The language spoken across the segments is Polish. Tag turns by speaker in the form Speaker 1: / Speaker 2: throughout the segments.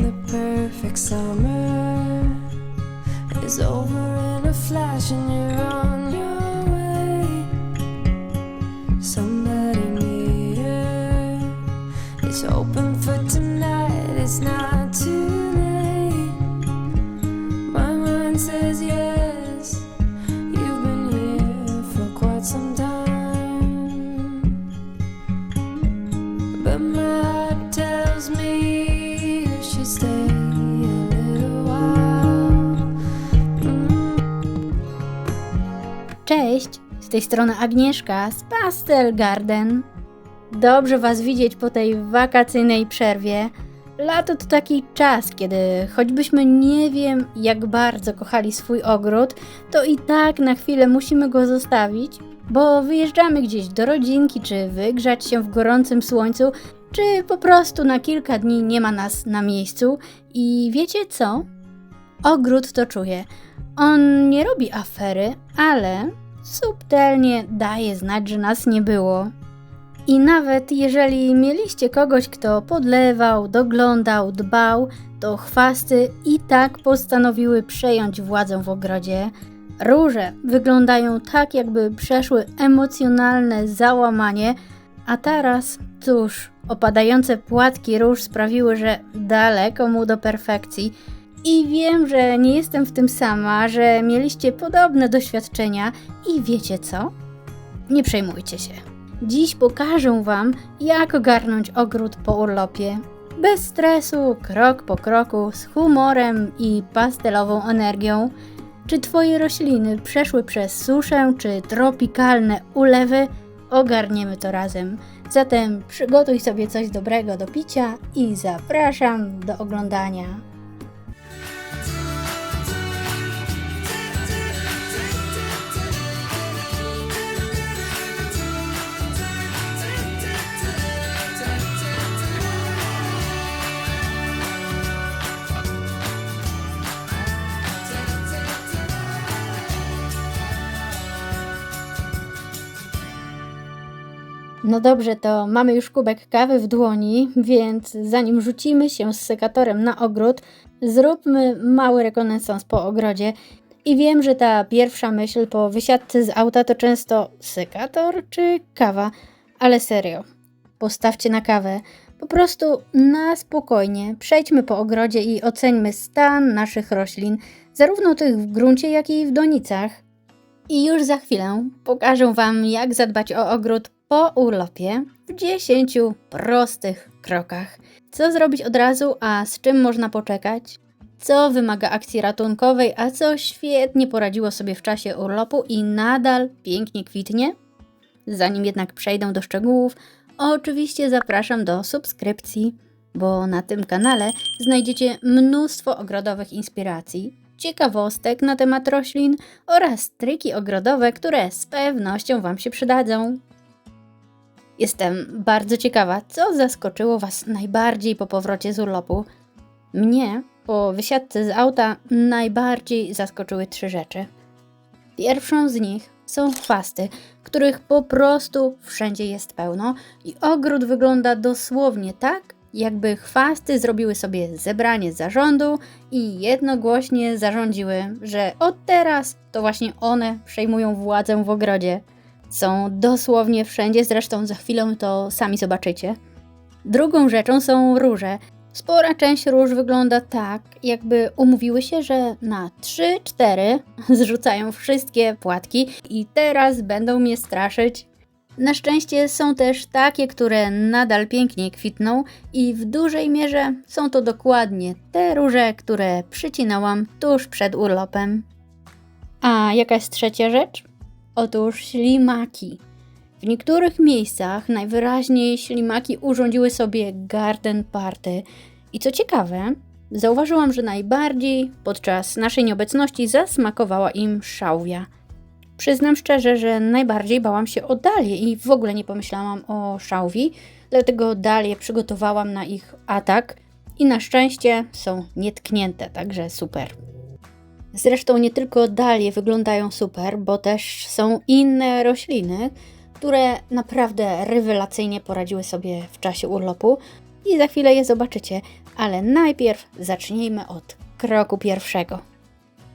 Speaker 1: The perfect summer is over in a flash, and you're
Speaker 2: z tej strony Agnieszka z Pastel Garden. Dobrze Was widzieć po tej wakacyjnej przerwie. Lato to taki czas, kiedy choćbyśmy nie wiem jak bardzo kochali swój ogród, to i tak na chwilę musimy go zostawić, bo wyjeżdżamy gdzieś do rodzinki, czy wygrzać się w gorącym słońcu, czy po prostu na kilka dni nie ma nas na miejscu. I wiecie co? Ogród to czuje. On nie robi afery, ale subtelnie daje znać, że nas nie było. I nawet jeżeli mieliście kogoś, kto podlewał, doglądał, dbał, to chwasty i tak postanowiły przejąć władzę w ogrodzie. Róże wyglądają tak, jakby przeszły emocjonalne załamanie, a teraz, cóż, opadające płatki róż sprawiły, że daleko mu do perfekcji. I wiem, że nie jestem w tym sama, że mieliście podobne doświadczenia i wiecie co? Nie przejmujcie się. Dziś pokażę Wam, jak ogarnąć ogród po urlopie. Bez stresu, krok po kroku, z humorem i pastelową energią. Czy Twoje rośliny przeszły przez suszę czy tropikalne ulewy? Ogarniemy to razem. Zatem przygotuj sobie coś dobrego do picia i zapraszam do oglądania. No dobrze, to mamy już kubek kawy w dłoni, więc zanim rzucimy się z sekatorem na ogród, zróbmy mały rekonesans po ogrodzie. I wiem, że ta pierwsza myśl po wysiadce z auta to często sekator czy kawa, ale serio, postawcie na kawę. Po prostu na spokojnie przejdźmy po ogrodzie i oceńmy stan naszych roślin, zarówno tych w gruncie, jak i w donicach. I już za chwilę pokażę Wam, jak zadbać o ogród po urlopie w 10 prostych krokach. Co zrobić od razu, a z czym można poczekać? Co wymaga akcji ratunkowej, a co świetnie poradziło sobie w czasie urlopu i nadal pięknie kwitnie? Zanim jednak przejdę do szczegółów, oczywiście zapraszam do subskrypcji, bo na tym kanale znajdziecie mnóstwo ogrodowych inspiracji, ciekawostek na temat roślin oraz triki ogrodowe, które z pewnością Wam się przydadzą. Jestem bardzo ciekawa, co zaskoczyło Was najbardziej po powrocie z urlopu. Mnie po wysiadce z auta najbardziej zaskoczyły trzy rzeczy. Pierwszą z nich są chwasty, których po prostu wszędzie jest pełno i ogród wygląda dosłownie tak, jakby chwasty zrobiły sobie zebranie zarządu i jednogłośnie zarządziły, że od teraz to właśnie one przejmują władzę w ogrodzie. Są dosłownie wszędzie, zresztą za chwilę to sami zobaczycie. Drugą rzeczą są róże. Spora część róż wygląda tak, jakby umówiły się, że na 3-4 zrzucają wszystkie płatki i teraz będą mnie straszyć. Na szczęście są też takie, które nadal pięknie kwitną i w dużej mierze są to dokładnie te róże, które przycinałam tuż przed urlopem. A jaka jest trzecia rzecz? Otóż ślimaki. W niektórych miejscach najwyraźniej ślimaki urządziły sobie garden party. I co ciekawe, zauważyłam, że najbardziej podczas naszej nieobecności zasmakowała im szałwia. Przyznam szczerze, że najbardziej bałam się o dalie i w ogóle nie pomyślałam o szałwi, dlatego dalie przygotowałam na ich atak i na szczęście są nietknięte, także super. Zresztą nie tylko dalie wyglądają super, bo też są inne rośliny, które naprawdę rewelacyjnie poradziły sobie w czasie urlopu i za chwilę je zobaczycie. Ale najpierw zacznijmy od kroku pierwszego.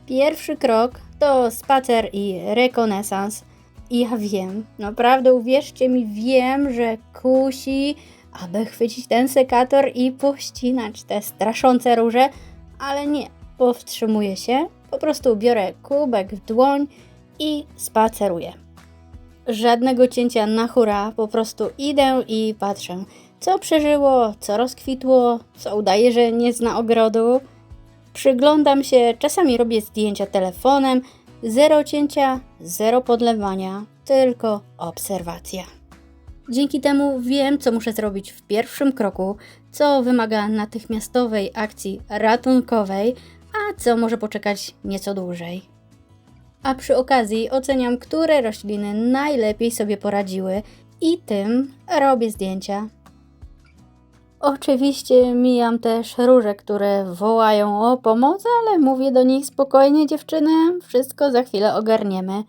Speaker 2: Pierwszy krok to spacer i rekonesans. I ja wiem, naprawdę uwierzcie mi, wiem, że kusi, aby chwycić ten sekator i pościnać te straszące róże, ale nie, powstrzymuję się, po prostu biorę kubek w dłoń i spaceruję. Żadnego cięcia na hura, po prostu idę i patrzę, co przeżyło, co rozkwitło, co udaje, że nie zna ogrodu. Przyglądam się, czasami robię zdjęcia telefonem, zero cięcia, zero podlewania, tylko obserwacja. Dzięki temu wiem, co muszę zrobić w pierwszym kroku, co wymaga natychmiastowej akcji ratunkowej, a co może poczekać nieco dłużej. A przy okazji oceniam, które rośliny najlepiej sobie poradziły i tym robię zdjęcia. Oczywiście mijam też róże, które wołają o pomoc, ale mówię do nich spokojnie, dziewczyny, wszystko za chwilę ogarniemy.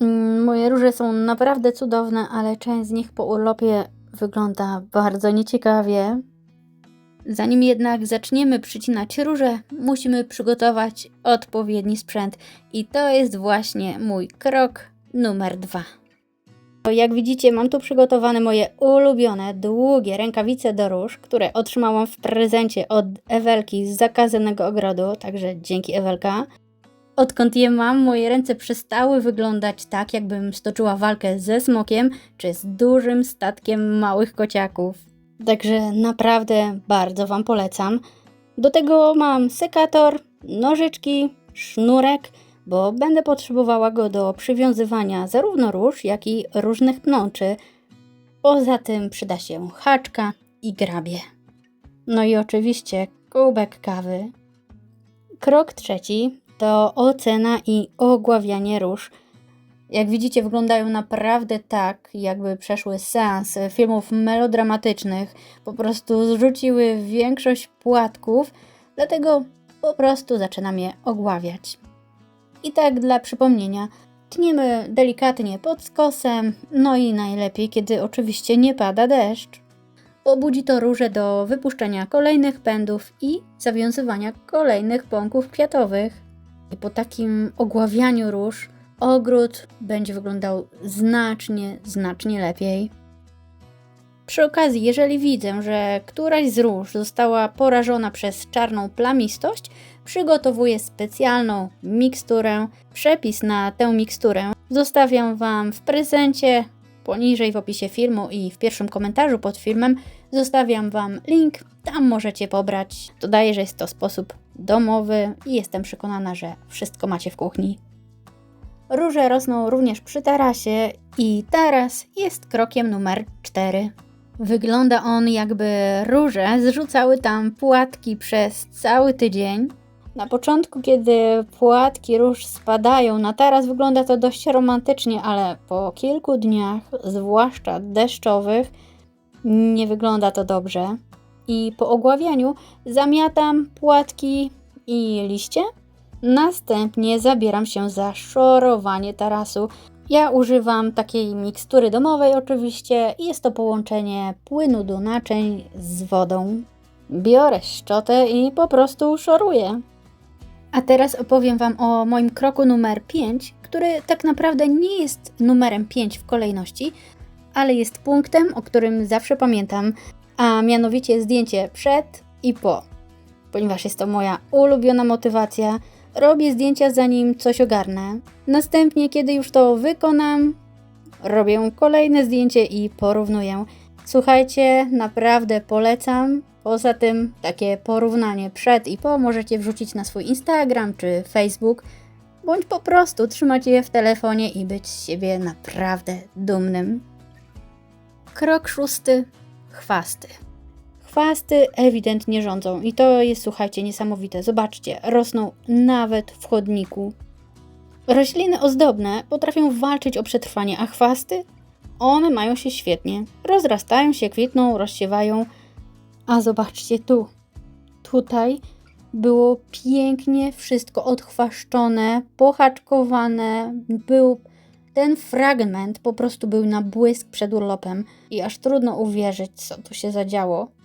Speaker 2: Mm, Moje róże są naprawdę cudowne, ale część z nich po urlopie wygląda bardzo nieciekawie. Zanim jednak zaczniemy przycinać róże, musimy przygotować odpowiedni sprzęt i to jest właśnie mój krok numer dwa. Jak widzicie, mam tu przygotowane moje ulubione, długie rękawice do róż, które otrzymałam w prezencie od Ewelki z zakazanego ogrodu, także dzięki Ewelka. Odkąd je mam, moje ręce przestały wyglądać tak, jakbym stoczyła walkę ze smokiem czy z dużym statkiem małych kociaków. Także naprawdę bardzo Wam polecam. Do tego mam sekator, nożyczki, sznurek, bo będę potrzebowała go do przywiązywania zarówno róż, jak i różnych pnączy. Poza tym przyda się haczka i grabie. No i oczywiście kubek kawy. Krok trzeci to ocena i ogławianie róż. Jak widzicie, wyglądają naprawdę tak, jakby przeszły seans filmów melodramatycznych. Po prostu zrzuciły większość płatków, dlatego po prostu zaczynam je ogławiać. I tak dla przypomnienia, tniemy delikatnie pod skosem, no i najlepiej, kiedy oczywiście nie pada deszcz. Pobudzi to róże do wypuszczenia kolejnych pędów i zawiązywania kolejnych pąków kwiatowych. I po takim ogławianiu róż ogród będzie wyglądał znacznie, znacznie lepiej. Przy okazji, jeżeli widzę, że któraś z róż została porażona przez czarną plamistość, przygotowuję specjalną miksturę. Przepis na tę miksturę zostawiam Wam w prezencie poniżej w opisie filmu i w pierwszym komentarzu pod filmem. Zostawiam Wam link, tam możecie pobrać. Dodaję, że jest to sposób domowy i jestem przekonana, że wszystko macie w kuchni. Róże rosną również przy tarasie i taras jest krokiem numer 4. Wygląda on jakby róże zrzucały tam płatki przez cały tydzień. Na początku, kiedy płatki róż spadają na taras, wygląda to dość romantycznie, ale po kilku dniach, zwłaszcza deszczowych, nie wygląda to dobrze. I po ogławianiu zamiatam płatki i liście. Następnie zabieram się za szorowanie tarasu. Ja używam takiej mikstury domowej oczywiście i jest to połączenie płynu do naczyń z wodą. Biorę szczotę i po prostu szoruję. A teraz opowiem Wam o moim kroku numer 5, który tak naprawdę nie jest numerem 5 w kolejności, ale jest punktem, o którym zawsze pamiętam, a mianowicie zdjęcie przed i po. Ponieważ jest to moja ulubiona motywacja, robię zdjęcia zanim coś ogarnę. Następnie, kiedy już to wykonam, robię kolejne zdjęcie i porównuję. Słuchajcie, naprawdę polecam. Poza tym, takie porównanie przed i po możecie wrzucić na swój Instagram czy Facebook, bądź po prostu trzymać je w telefonie i być z siebie naprawdę dumnym. Krok szósty. Chwasty. Chwasty ewidentnie rządzą i to jest, słuchajcie, niesamowite. Zobaczcie, rosną nawet w chodniku. Rośliny ozdobne potrafią walczyć o przetrwanie, a chwasty? One mają się świetnie. Rozrastają się, kwitną, rozsiewają. A zobaczcie tu. Tutaj było pięknie wszystko odchwaszczone, pohaczkowane. Był ten fragment po prostu był na błysk przed urlopem i aż trudno uwierzyć, co tu się zadziało.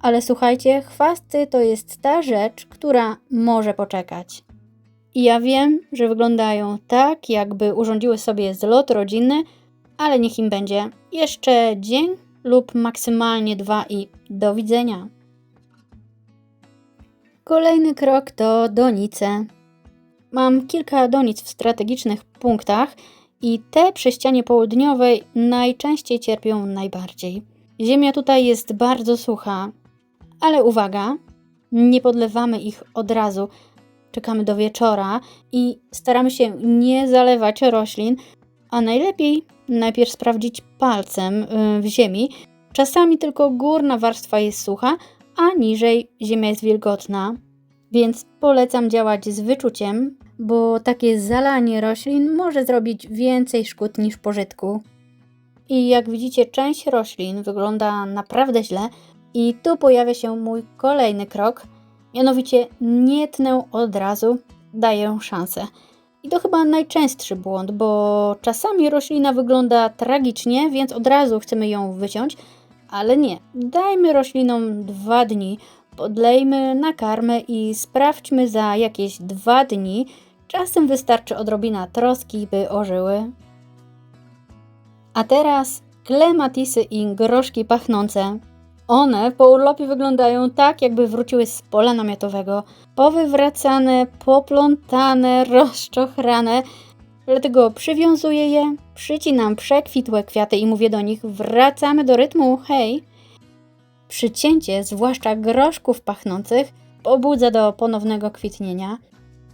Speaker 2: Ale słuchajcie, chwasty to jest ta rzecz, która może poczekać. I ja wiem, że wyglądają tak, jakby urządziły sobie zlot rodzinny, ale niech im będzie jeszcze dzień lub maksymalnie dwa i do widzenia. Kolejny krok to donice. Mam kilka donic w strategicznych punktach i te przy ścianie południowej najczęściej cierpią najbardziej. Ziemia tutaj jest bardzo sucha, ale uwaga, nie podlewamy ich od razu. Czekamy do wieczora i staramy się nie zalewać roślin, a najlepiej najpierw sprawdzić palcem y, w ziemi. Czasami tylko górna warstwa jest sucha, a niżej ziemia jest wilgotna. Więc polecam działać z wyczuciem, bo takie zalanie roślin może zrobić więcej szkód niż pożytku. I jak widzicie, część roślin wygląda naprawdę źle, i tu pojawia się mój kolejny krok, mianowicie nie tnę od razu, daję szansę. I to chyba najczęstszy błąd, bo czasami roślina wygląda tragicznie, więc od razu chcemy ją wyciąć, ale nie. Dajmy roślinom dwa dni, podlejmy na karmę i sprawdźmy za jakieś dwa dni. Czasem wystarczy odrobina troski, by ożyły. A teraz klematisy i groszki pachnące. One po urlopie wyglądają tak, jakby wróciły z pola namiotowego. Powywracane, poplątane, rozczochrane. Dlatego przywiązuję je, przycinam przekwitłe kwiaty i mówię do nich: wracamy do rytmu, hej! Przycięcie, zwłaszcza groszków pachnących, pobudza do ponownego kwitnienia,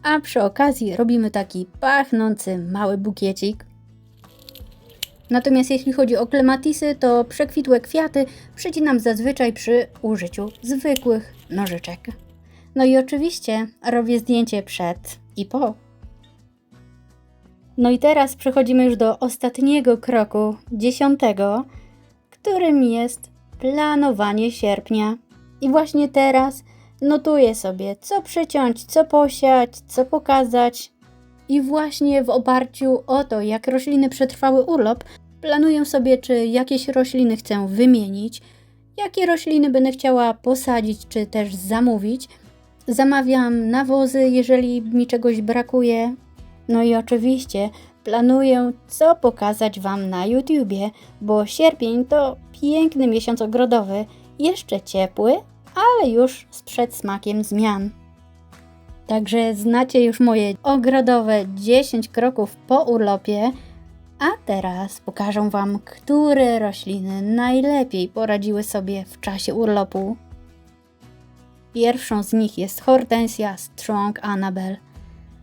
Speaker 2: a przy okazji robimy taki pachnący mały bukiecik. Natomiast jeśli chodzi o klematisy, to przekwitłe kwiaty przycinam zazwyczaj przy użyciu zwykłych nożyczek. No i oczywiście robię zdjęcie przed i po. No i teraz przechodzimy już do ostatniego kroku, dziesiątego, którym jest planowanie sierpnia. I właśnie teraz notuję sobie, co przyciąć, co posiać, co pokazać. I właśnie w oparciu o to, jak rośliny przetrwały urlop, planuję sobie, czy jakieś rośliny chcę wymienić, jakie rośliny będę chciała posadzić, czy też zamówić. Zamawiam nawozy, jeżeli mi czegoś brakuje. No i oczywiście planuję, co pokazać Wam na YouTubie, bo sierpień to piękny miesiąc ogrodowy, jeszcze ciepły, ale już z przedsmakiem zmian. Także znacie już moje ogrodowe 10 kroków po urlopie, a teraz pokażę Wam, które rośliny najlepiej poradziły sobie w czasie urlopu. Pierwszą z nich jest hortensja Strong Annabelle.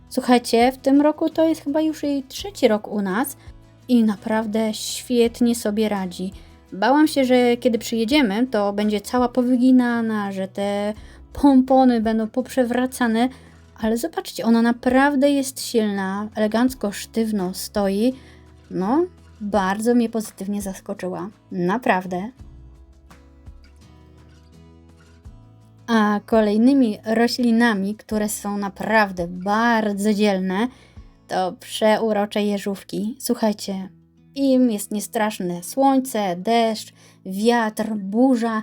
Speaker 2: Słuchajcie, w tym roku to jest chyba już jej trzeci rok u nas i naprawdę świetnie sobie radzi. Bałam się, że kiedy przyjedziemy, to będzie cała powyginana, że te pompony będą poprzewracane, ale zobaczcie, ona naprawdę jest silna, elegancko, sztywno stoi. No, bardzo mnie pozytywnie zaskoczyła. Naprawdę. A kolejnymi roślinami, które są naprawdę bardzo dzielne, to przeurocze jeżówki. Słuchajcie, im jest niestraszne słońce, deszcz, wiatr, burza.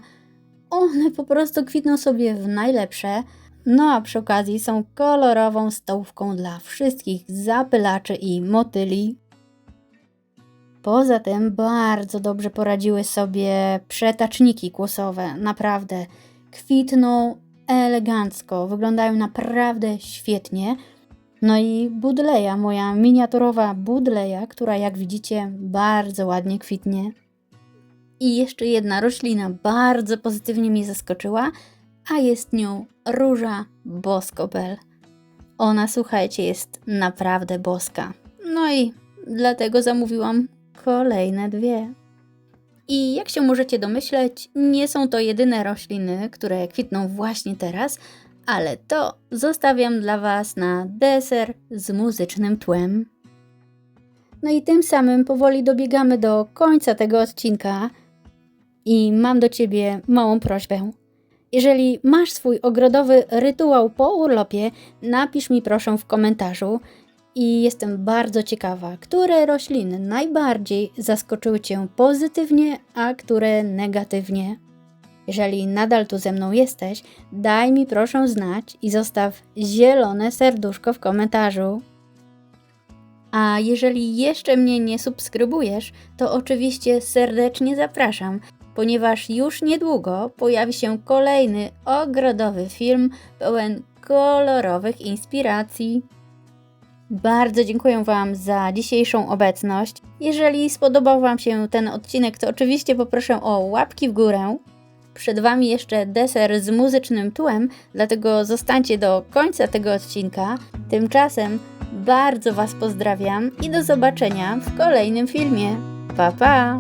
Speaker 2: One po prostu kwitną sobie w najlepsze. No a przy okazji są kolorową stołówką dla wszystkich zapylaczy i motyli. Poza tym bardzo dobrze poradziły sobie przetaczniki kłosowe, naprawdę kwitną elegancko, wyglądają naprawdę świetnie. No i budleja, moja miniaturowa budleja, która jak widzicie bardzo ładnie kwitnie. I jeszcze jedna roślina bardzo pozytywnie mnie zaskoczyła, a jest nią róża boskobel. Ona, słuchajcie, jest naprawdę boska. No i dlatego zamówiłam kolejne dwie. I jak się możecie domyśleć, nie są to jedyne rośliny, które kwitną właśnie teraz, ale to zostawiam dla Was na deser z muzycznym tłem. No i tym samym powoli dobiegamy do końca tego odcinka i mam do Ciebie małą prośbę. Jeżeli masz swój ogrodowy rytuał po urlopie, napisz mi proszę w komentarzu. I jestem bardzo ciekawa, które rośliny najbardziej zaskoczyły Cię pozytywnie, a które negatywnie.
Speaker 1: Jeżeli nadal tu ze mną jesteś, daj mi proszę znać i zostaw zielone serduszko w komentarzu. A jeżeli jeszcze mnie nie subskrybujesz, to oczywiście serdecznie zapraszam ponieważ już niedługo pojawi się kolejny ogrodowy film pełen kolorowych inspiracji. Bardzo dziękuję Wam za dzisiejszą obecność. Jeżeli spodobał Wam się ten odcinek, to oczywiście poproszę o łapki w górę. Przed Wami jeszcze deser z muzycznym tłem, dlatego zostańcie do końca tego odcinka. Tymczasem bardzo Was pozdrawiam i do zobaczenia w kolejnym filmie. Pa pa!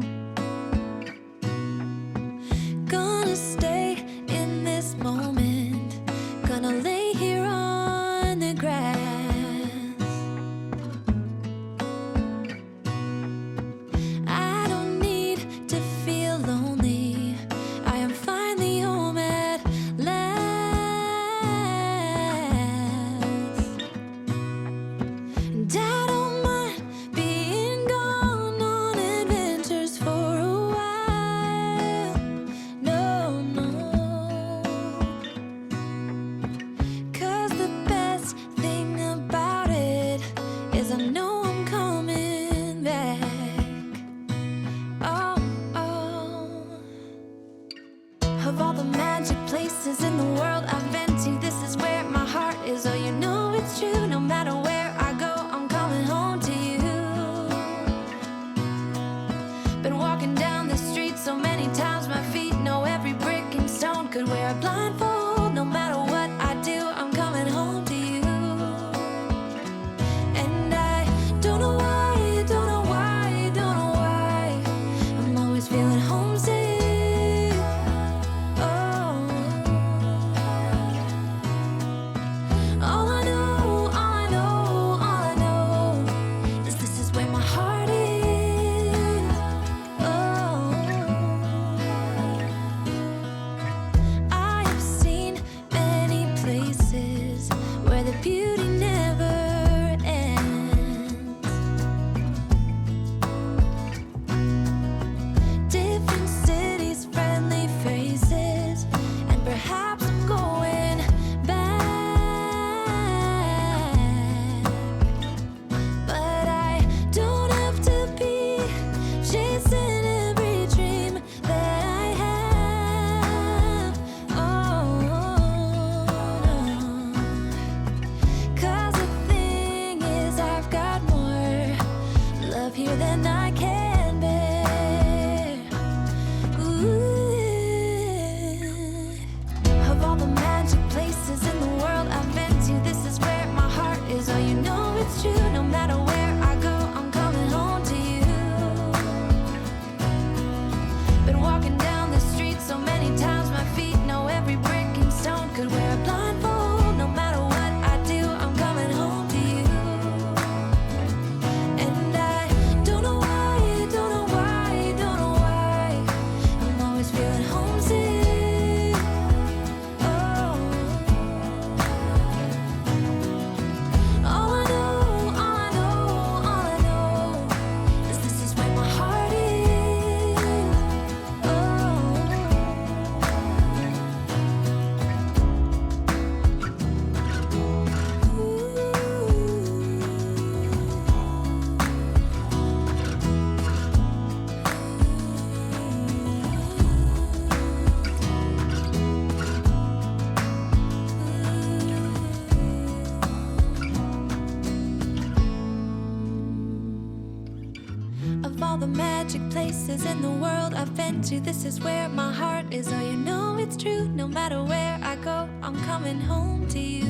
Speaker 3: to. This is where my heart is. Oh, you know it's true. No matter where I go, I'm coming home to you.